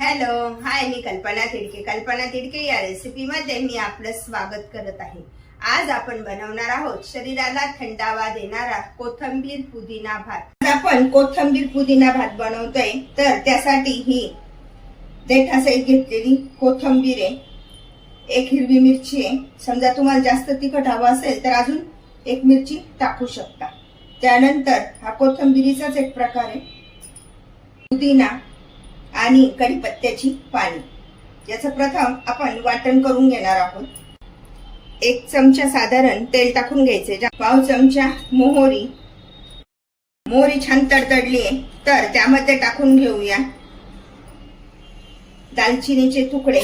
Hello hi मी कल्पना तिडके. कल्पना तिडके या रेसिपीमध्ये मी आपलं स्वागत करत आहे. आज आपण बनवणार आहोत शरीराला थंडावा देणारा कोथंबीर पुदिना भात. आपण कोथंबीर पुदिना भात बनवतोय तर त्यासाठी ही देठासहित घेतलेली कोथंबीर आहे. एक हिरवी मिरची आहे. समजा तुम्हाला जास्त तिखट हवं असेल तर अजून एक मिरची टाकू शकता. त्यानंतर हा कोथंबिरीचाच एक प्रकार आहे. पुदिना. आणि कढीपत्त्याची पाणी. याचं प्रथम आपण वाटण करून घेणार आहोत. एक चमचा साधारण तेल टाकून घ्यायचे. ज्या- पाव चमचा मोहरी. मोहरी छान तडतडली आहे तर त्यामध्ये टाकून घेऊया. दालचिनीचे तुकडे.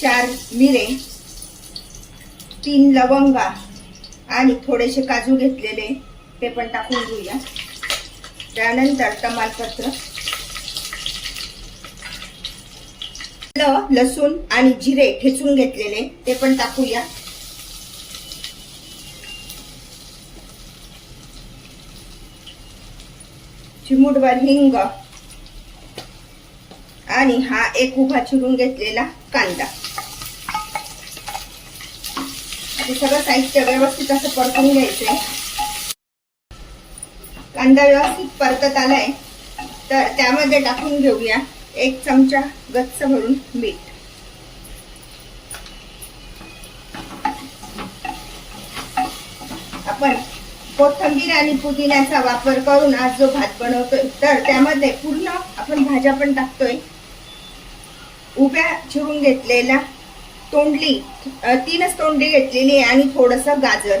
चार मिरे. तीन लवंगा. आणि थोडेसे काजू घेतलेले. ते पण टाकून घेऊया. त्यानंतर तमालपत्र. लसूण आणि जिरे ठेचून घेतलेले ते पण टाकूया. चिमुटभर हिंग आणि हा एक उभा चिरून घेतलेला कांदा. सगळं साहित्य व्यवस्थित असं परतून घ्यायचंय. कांदा व्यवस्थित परतत आलाय तर त्यामध्ये टाकून घेऊया. एक चमचा गच्च भरून मीठ. आपण कोथिंबीर आणि पुदिन्याचा वापर करून आज जो भात बनवतोय तर त्यामध्ये पूर्ण आपण भाज्या पण टाकतोय. उभ्या चिरून घेतलेला तोंडली तीनच तोंडली घेतलेली आहे आणि थोडस गाजर.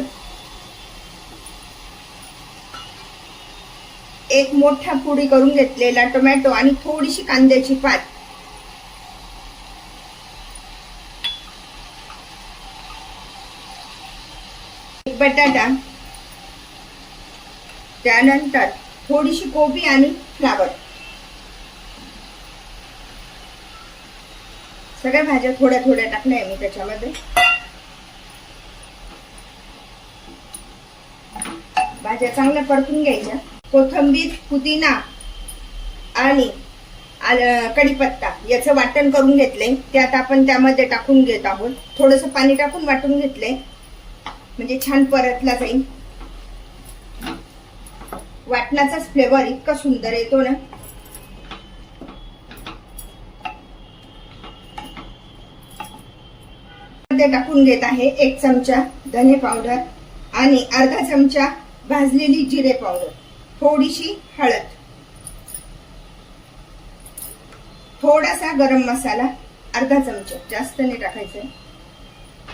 एक मोठा पुडी करून घेतलेला टोमॅटो आणि थोडीशी कांद्याची पात. बटाटा. त्यानंतर थोडीशी कोबी आणि फ्लावर. सगळ्या भाज्या थोड्या थोड्या टाकल्या मी त्याच्यामध्ये. भाज्या चांगल्या परतून घ्यायच्या. कोथंबीर पुदिना आणि कढीपत्ता याचं वाटण करून घेतलंय. ते आता आपण त्यामध्ये टाकून घेत आहोत. थोडस पाणी टाकून वाटून घेतलंय. म्हणजे छान परतला जाईल. वाटणाचाच फ्लेवर इतका सुंदर येतो ना. मध्ये टाकून घेत आहे एक चमचा धने पावडर आणि अर्धा चमचा भाजलेली जिरे पावडर थोडीशी हळद. थोडासा गरम मसाला अर्धा चमचा जास्त नाही टाकायचं.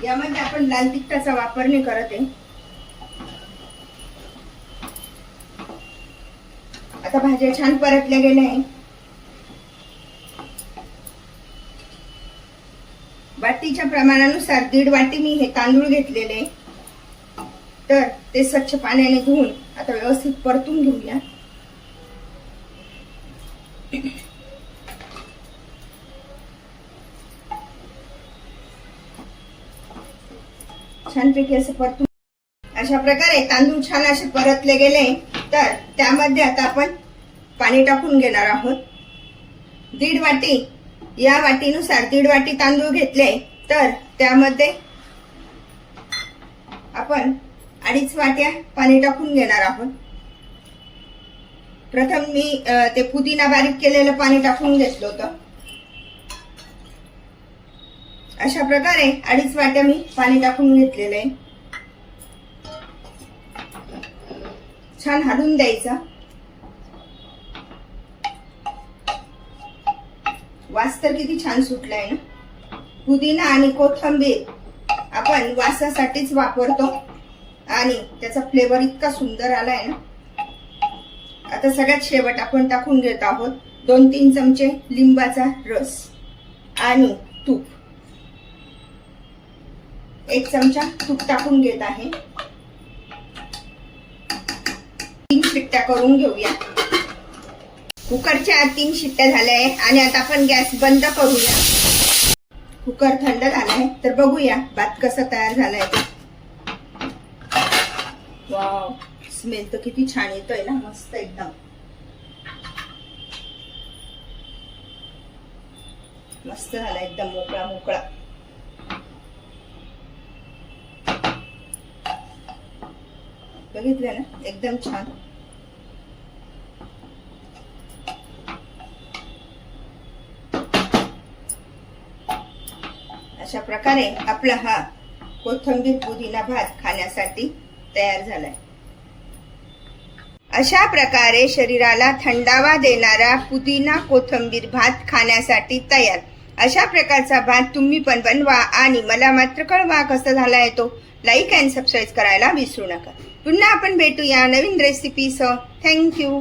यामध्ये आपण लाल तिखटाचा वापर नाही करत आहे. आता भाज्या छान परतल्या गेल्या आहे वाटीच्या प्रमाणानुसार दीड वाटी मी हे तांदूळ घेतलेले आहे. तर ते स्वच्छ पाण्याने धुवून आता व्यवस्थित परतून घेऊया. छानपैकी असं परतून अशा प्रकारे तांदूळ छान असे परतले गेले तर त्यामध्ये आता आपण पाणी टाकून घेणार आहोत. दीड वाटी या वाटीनुसार दीड वाटी तांदूळ घेतले तर त्यामध्ये आपण अडीच वाट्या पाणी टाकून घेणार आहोत. प्रथम मी ते पुदिना बारीक केलेलं पाणी टाकून घेतलं होतं. अशा प्रकारे अडीच वाट्या मी पाणी टाकून घेतलेलं आहे. छान हलवून द्यायचं. वास तर किती छान सुटलाय ना. पुदिना आणि कोथंबीर आपण वासासाठीच वापरतो. आणि त्याचा फ्लेवर इतका सुंदर आलाय ना. आता सगळ्यात शेवट आपण टाकून घेत आहोत दोन तीन चमचे लिंबाचा रस आणि तूप. एक चमचा तूप टाकून घेत आहे. तीन शिट्ट्या करून घेऊया. कुकरच्या तीन शिट्ट्या झाल्या आहेत आणि आता आपण गॅस बंद करूया. कुकर थंड झालाय तर बघूया भात कसा तयार झालाय. ते वाव. स्मेल तर किती छान येतोय ना मस्त एकदम. मस्त झाला एकदम मोकळा मोकळा. बघितलं ना? एकदम छान. अशा प्रकारे आपला हा कोथिंबीर पुदिना भात खाण्यासाठी तयार झालाय. अशा प्रकारे शरीराला थंडावा देणारा पुदिना कोथिंबीर भात खाण्यासाठी तयार. अशा प्रकारचा भात तुम्ही पण बनवा आणि मला मात्र कळवा कसा झाला आहे तो. लाईक अँड सबस्क्राईब करायला विसरू नका. पुन्हा आपण भेटूया नवीन रेसिपीसह थँक्यू